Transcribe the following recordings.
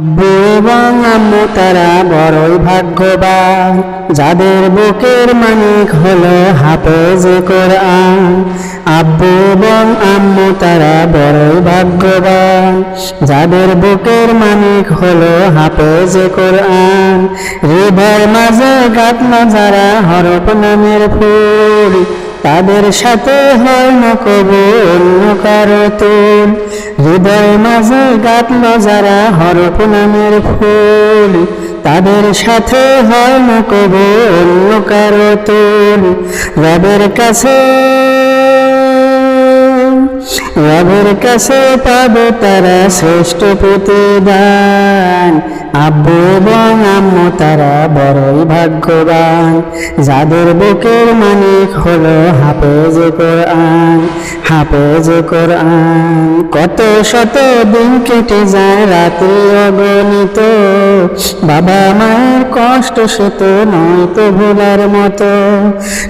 আব্বু এবং আম্মু তারা বড়ই ভাগ্যবান। যাদের বুকের মানিক হলো হাফেজ কোরআন। আব্বু এবং আম্মু, তারা বড়ই ভাগ্যবান। যাদের বুকের মানিক হলো হাফেজ কোরআন। হৃদয় মাঝে গাতনা যারা হরফ নামের ফুল। তাদের সাথে হয় না কবু অন্য কারও তুল। হৃদয় মাঝে গাতল যারা হরপ নামের ফুল। তাদের সাথে হয় না কবু অন্য কারও তুল। রবের কাছে রবের কাছে পাবে তারা শ্রেষ্ঠ প্রতিদান। আব্বু এবং আম্মু তারা বড়ই ভাগ্যবান। যাদের বুকের মানিক হলো হাফেজ কোরআন। হাফেজ কোরআন। কত শত দিন কেটে যায় রাতে অগণিত। বাবা মায়ের কষ্ট সে তো নয় তো ভোলার মতো।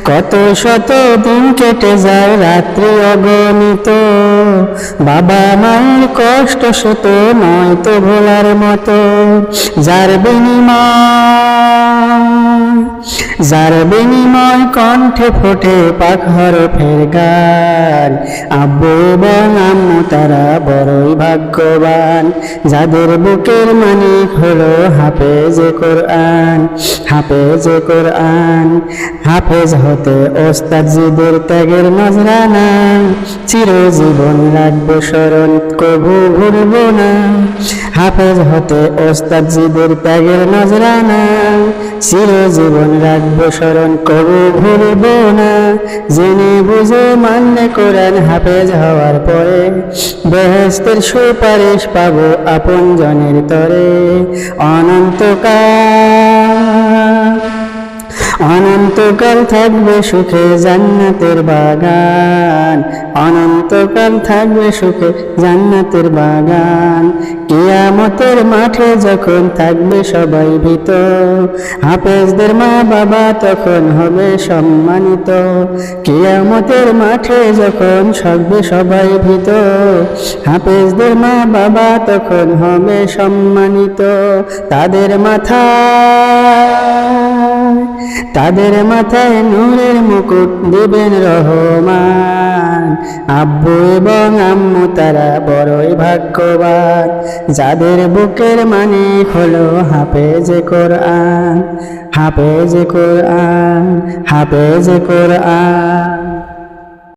কত শত দিন কেটে যায় রাত্রি অগণিত। বাবা মায়ের কষ্ট সে তো নয় তো ভোলার মতো। যার বিনিময় যার বিনিময় কণ্ঠে ফোটে পাখর ফের গান। আব্বু এবং তারা বড়ই ভাগ্যবান। যাদের বুকের মানিক হলো হাফেজ কোরআন। হাফেজ কোরআন, হাফেজ হতে ওস্তাদজিদের ত্যাগের নজরানা চিরজীবন রাখব স্মরণ, কবু ভুলব না। হাফেজ হতে ওস্তাদজিদের ত্যাগের নজরানা চিরজীবন রাখব স্মরণ, কবু ভুলব না। জেনে বুঝে মানলে কোরআন হাফেজ হওয়ার পরে বেহেস্তের সুপারিশ পাবো আপন জনের তরে। অনন্তকাল অনন্তকাল থাকবে সুখে জান্নাতের বাগান। অনন্তকাল থাকবে সুখে জান্নাতের বাগান। কিয়ামতের মাঠে যখন থাকবে সবাই ভীত, হাফেজদের মা বাবা তখন হবে সম্মানিত। কিয়ামতের মাঠে যখন থাকবে সবাই ভীত, হাফেজদের মা বাবা তখন হবে সম্মানিত। তাদের মাথা তাদের মাথায় নূরের মুকুট দেবেন রহমান। আব্বু এবং আম্মু তারা বড়ই ভাগ্যবান, যাদের বুকের মানে হলো হাফেজ কোরআন। হাফেজ কোরআন হাফেজ কোরআন।